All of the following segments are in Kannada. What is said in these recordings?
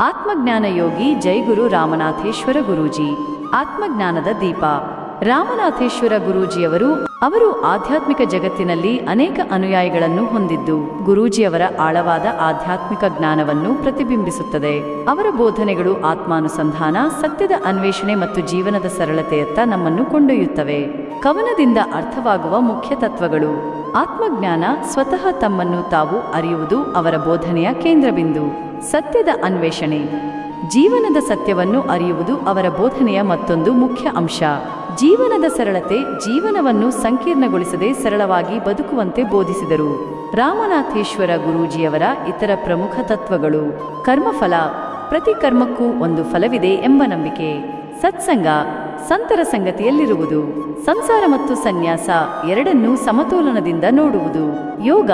ಆತ್ಮಜ್ಞಾನ ಯೋಗಿ ಜೈಗುರು ರಾಮನಾಥೇಶ್ವರ ಗುರೂಜಿ. ಆತ್ಮಜ್ಞಾನದ ದೀಪ. ರಾಮನಾಥೇಶ್ವರ ಗುರೂಜಿಯವರು ಅವರು ಆಧ್ಯಾತ್ಮಿಕ ಜಗತ್ತಿನಲ್ಲಿ ಅನೇಕ ಅನುಯಾಯಿಗಳನ್ನು ಹೊಂದಿದ್ದು, ಗುರೂಜಿಯವರ ಆಳವಾದ ಆಧ್ಯಾತ್ಮಿಕ ಜ್ಞಾನವನ್ನು ಪ್ರತಿಬಿಂಬಿಸುತ್ತದೆ. ಅವರ ಬೋಧನೆಗಳು ಆತ್ಮಾನುಸಂಧಾನ, ಸತ್ಯದ ಅನ್ವೇಷಣೆ ಮತ್ತು ಜೀವನದ ಸರಳತೆಯತ್ತ ನಮ್ಮನ್ನು ಕೊಂಡೊಯ್ಯುತ್ತವೆ. ಕವನದಿಂದ ಅರ್ಥವಾಗುವ ಮುಖ್ಯ ತತ್ವಗಳು. ಆತ್ಮಜ್ಞಾನ ಸ್ವತಃ ತಮ್ಮನ್ನು ತಾವು ಅರಿಯುವುದು ಅವರ ಬೋಧನೆಯ ಕೇಂದ್ರಬಿಂದು. ಸತ್ಯದ ಅನ್ವೇಷಣೆ. ಜೀವನದ ಸತ್ಯವನ್ನು ಅರಿಯುವುದು ಅವರ ಬೋಧನೆಯ ಮತ್ತೊಂದು ಮುಖ್ಯ ಅಂಶ. ಜೀವನದ ಸರಳತೆ ಜೀವನವನ್ನು ಸಂಕೀರ್ಣಗೊಳಿಸದೆ ಸರಳವಾಗಿ ಬದುಕುವಂತೆ ಬೋಧಿಸಿದರು. ರಾಮನಾಥೇಶ್ವರ ಗುರೂಜಿಯವರ ಇತರ ಪ್ರಮುಖ ತತ್ವಗಳು ಕರ್ಮಫಲ, ಪ್ರತಿ ಕರ್ಮಕ್ಕೂ ಒಂದು ಫಲವಿದೆ ಎಂಬ ನಂಬಿಕೆ. ಸತ್ಸಂಗ, ಸಂತರ ಸಂಗತಿಯಲ್ಲಿರುವುದು. ಸಂಸಾರ ಮತ್ತು ಸನ್ಯಾಸ ಎರಡನ್ನೂ ಸಮತೋಲನದಿಂದ ನೋಡುವುದು. ಯೋಗ,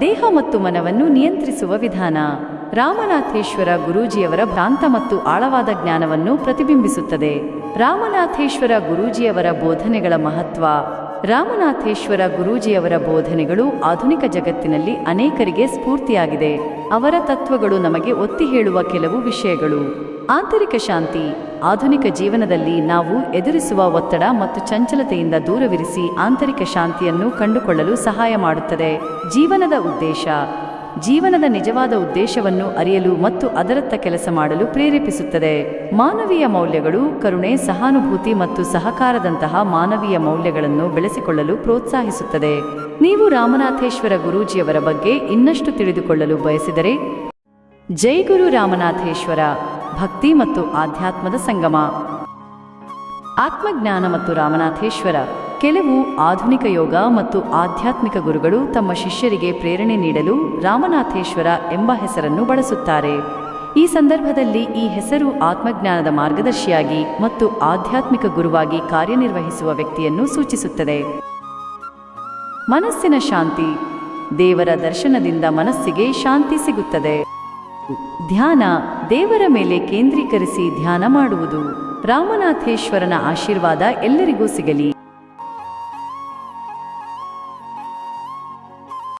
ದೇಹ ಮತ್ತು ಮನವನ್ನು ನಿಯಂತ್ರಿಸುವ ವಿಧಾನ. ರಾಮನಾಥೇಶ್ವರ ಗುರೂಜಿಯವರ ಭ್ರಾಂತ ಮತ್ತು ಆಳವಾದ ಜ್ಞಾನವನ್ನು ಪ್ರತಿಬಿಂಬಿಸುತ್ತದೆ. ರಾಮನಾಥೇಶ್ವರ ಗುರೂಜಿಯವರ ಬೋಧನೆಗಳ ಮಹತ್ವ. ರಾಮನಾಥೇಶ್ವರ ಗುರೂಜಿಯವರ ಬೋಧನೆಗಳು ಆಧುನಿಕ ಜಗತ್ತಿನಲ್ಲಿ ಅನೇಕರಿಗೆ ಸ್ಫೂರ್ತಿಯಾಗಿದೆ. ಅವರ ತತ್ವಗಳು ನಮಗೆ ಒತ್ತಿ ಹೇಳುವ ಕೆಲವು ವಿಷಯಗಳು. ಆಂತರಿಕ ಶಾಂತಿ. ಆಧುನಿಕ ಜೀವನದಲ್ಲಿ ನಾವು ಎದುರಿಸುವ ಒತ್ತಡ ಮತ್ತು ಚಂಚಲತೆಯಿಂದ ದೂರವಿರಿಸಿ ಆಂತರಿಕ ಶಾಂತಿಯನ್ನು ಕಂಡುಕೊಳ್ಳಲು ಸಹಾಯ ಮಾಡುತ್ತದೆ. ಜೀವನದ ಉದ್ದೇಶ. ಜೀವನದ ನಿಜವಾದ ಉದ್ದೇಶವನ್ನು ಅರಿಯಲು ಮತ್ತು ಅದರತ್ತ ಕೆಲಸ ಮಾಡಲು ಪ್ರೇರೇಪಿಸುತ್ತದೆ. ಮಾನವೀಯ ಮೌಲ್ಯಗಳು ಕರುಣೆ, ಸಹಾನುಭೂತಿ ಮತ್ತು ಸಹಕಾರದಂತಹ ಮಾನವೀಯ ಮೌಲ್ಯಗಳನ್ನು ಬೆಳೆಸಿಕೊಳ್ಳಲು ಪ್ರೋತ್ಸಾಹಿಸುತ್ತದೆ. ನೀವು ರಾಮನಾಥೇಶ್ವರ ಗುರೂಜಿಯವರ ಬಗ್ಗೆ ಇನ್ನಷ್ಟು ತಿಳಿದುಕೊಳ್ಳಲು ಬಯಸಿದರೆ, ಜೈ ಗುರು ರಾಮನಾಥೇಶ್ವರ, ಭಕ್ತಿ ಮತ್ತು ಆಧ್ಯಾತ್ಮದ ಸಂಗಮ. ಆತ್ಮಜ್ಞಾನ ಮತ್ತು ರಾಮನಾಥೇಶ್ವರ ಕೆಲವು ಆಧುನಿಕ ಯೋಗ ಮತ್ತು ಆಧ್ಯಾತ್ಮಿಕ ಗುರುಗಳು ತಮ್ಮ ಶಿಷ್ಯರಿಗೆ ಪ್ರೇರಣೆ ನೀಡಲು ರಾಮನಾಥೇಶ್ವರ ಎಂಬ ಹೆಸರನ್ನು ಬಳಸುತ್ತಾರೆ. ಈ ಸಂದರ್ಭದಲ್ಲಿ ಈ ಹೆಸರು ಆತ್ಮಜ್ಞಾನದ ಮಾರ್ಗದರ್ಶಿಯಾಗಿ ಮತ್ತು ಆಧ್ಯಾತ್ಮಿಕ ಗುರುವಾಗಿ ಕಾರ್ಯನಿರ್ವಹಿಸುವ ವ್ಯಕ್ತಿಯನ್ನು ಸೂಚಿಸುತ್ತದೆ. ಮನಸ್ಸಿನ ಶಾಂತಿ. ದೇವರ ದರ್ಶನದಿಂದ ಮನಸ್ಸಿಗೆ ಶಾಂತಿ ಸಿಗುತ್ತದೆ. ಧ್ಯಾನ. ದೇವರ ಮೇಲೆ ಕೇಂದ್ರೀಕರಿಸಿ ಧ್ಯಾನ ಮಾಡುವುದು. ರಾಮನಾಥೇಶ್ವರನ ಆಶೀರ್ವಾದ ಎಲ್ಲರಿಗೂ ಸಿಗಲಿ.